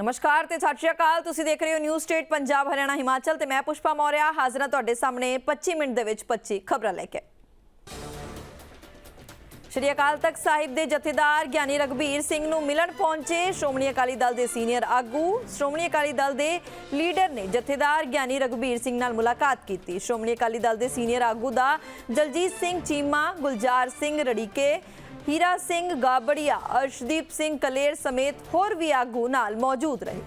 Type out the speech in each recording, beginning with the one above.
ਨਮਸਕਾਰ ਤੇ ਸਤਿ ਸ਼੍ਰੀ ਅਕਾਲ। ਤੁਸੀਂ ਦੇਖ ਰਹੇ ਹੋ ਨਿਊ ਸਟੇਟ ਪੰਜਾਬ ਹਰਿਆਣਾ ਹਿਮਾਚਲ ਤੇ ਮੈਂ ਪੁਸ਼ਪਾ ਮੌਰਿਆ, ਹਾਜ਼ਰ ਹਾਂ ਤੁਹਾਡੇ ਸਾਹਮਣੇ 25 ਮਿੰਟ ਦੇ ਵਿੱਚ 25 ਖਬਰਾਂ ਲੈ ਕੇ। ਸ਼੍ਰੀ ਅਕਾਲ ਤਖਤ ਸਾਹਿਬ ਦੇ ਜਥੇਦਾਰ ਗਿਆਨੀ ਰਗਬੀਰ ਸਿੰਘ ਨੂੰ ਮਿਲਣ ਪਹੁੰਚੇ। ਸ਼੍ਰੋਮਣੀ ਅਕਾਲੀ ਦਲ ਦੇ ਸੀਨੀਅਰ ਆਗੂ, ਸ਼੍ਰੋਮਣੀ ਅਕਾਲੀ ਦਲ ਦੇ ਲੀਡਰ ਨੇ ਜਥੇਦਾਰ ਗਿਆਨੀ ਰਗਬੀਰ ਸਿੰਘ ਨਾਲ ਮੁਲਾਕਾਤ ਕੀਤੀ। ਸ਼੍ਰੋਮਣੀ ਅਕਾਲੀ ਦਲ ਦੇ ਸੀਨੀਅਰ ਆਗੂ ਦਾ ਜਲਜੀਤ ਸਿੰਘ ਚੀਮਾ, ਗੁਲਜ਼ਾਰ ਸਿੰਘ ਰੜੀਕੇ ਹੀਰਾ ਸਿੰਘ ਗਾਬੜੀਆ, ਅਰਸ਼ਦੀਪ ਸਿੰਘ ਕਲੇਰ ਸਮੇਤ ਹੋਰ ਵੀ ਆਗੂ ਨਾਲ ਮੌਜੂਦ ਰਹੇ।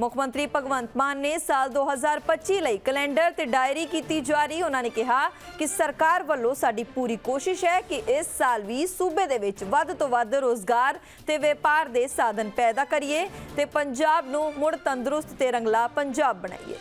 ਮੁੱਖ ਮੰਤਰੀ ਭਗਵੰਤ ਮਾਨ ਨੇ ਸਾਲ 2025 ਲਈ ਕੈਲੰਡਰ ਤੇ ਡਾਇਰੀ ਕੀਤੀ ਜਾਰੀ। ਉਹਨਾਂ ਨੇ ਕਿਹਾ ਕਿ ਸਰਕਾਰ ਵੱਲੋਂ ਸਾਡੀ ਪੂਰੀ ਕੋਸ਼ਿਸ਼ ਹੈ ਕਿ ਇਸ ਸਾਲ ਵੀ ਸੂਬੇ ਦੇ ਵਿੱਚ ਵੱਧ ਤੋਂ ਵੱਧ ਰੋਜ਼ਗਾਰ ਤੇ ਵਪਾਰ ਦੇ ਸਾਧਨ ਪੈਦਾ ਕਰੀਏ ਤੇ ਪੰਜਾਬ ਨੂੰ ਮੁੜ ਤੰਦਰੁਸਤ ਤੇ ਰੰਗਲਾ ਪੰਜਾਬ ਬਣਾਈਏ।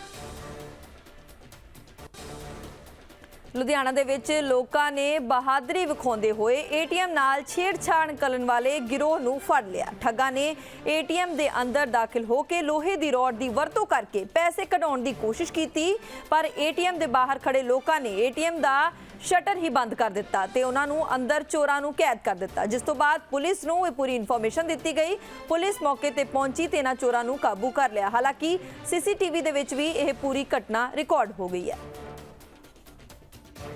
ਲੁਧਿਆਣਾ ਦੇ ਵਿੱਚ ਲੋਕਾਂ ਨੇ ਬਹਾਦਰੀ ਵਿਖਾਉਂਦੇ ਹੋਏ ਏਟੀਐਮ ਨਾਲ ਛੇੜਛਾੜ ਕਰਨ ਵਾਲੇ ਗਿਰੋਹ ਨੂੰ ਫੜ ਲਿਆ। ਠੱਗਾਂ ਨੇ ਏਟੀਐਮ ਦੇ ਅੰਦਰ ਦਾਖਲ ਹੋ ਕੇ ਲੋਹੇ ਦੀ ਰੋਡ ਦੀ ਵਰਤੋਂ ਕਰਕੇ ਪੈਸੇ ਕਢਾਉਣ ਦੀ ਕੋਸ਼ਿਸ਼ ਕੀਤੀ, ਪਰ ਏਟੀਐਮ ਦੇ ਬਾਹਰ ਖੜੇ ਲੋਕਾਂ ਨੇ ਏਟੀਐਮ ਦਾ ਸ਼ਟਰ ਹੀ ਬੰਦ ਕਰ ਦਿੱਤਾ ਤੇ ਉਹਨਾਂ ਨੂੰ ਅੰਦਰ ਚੋਰਾਂ ਨੂੰ ਕੈਦ ਕਰ ਦਿੱਤਾ। ਜਿਸ ਤੋਂ ਬਾਅਦ ਪੁਲਿਸ ਨੂੰ ਇਹ ਪੂਰੀ ਇਨਫੋਰਮੇਸ਼ਨ ਦਿੱਤੀ ਗਈ। ਪੁਲਿਸ ਮੌਕੇ ਤੇ ਪਹੁੰਚੀ ਤੇ ਇਹਨਾਂ ਚੋਰਾਂ ਨੂੰ ਕਾਬੂ ਕਰ ਲਿਆ। ਹਾਲਾਂਕਿ ਸੀਸੀਟੀਵੀ ਦੇ ਵਿੱਚ ਵੀ ਇਹ ਪੂਰੀ ਘਟਨਾ ਰਿਕਾਰਡ ਹੋ ਗਈ ਹੈ।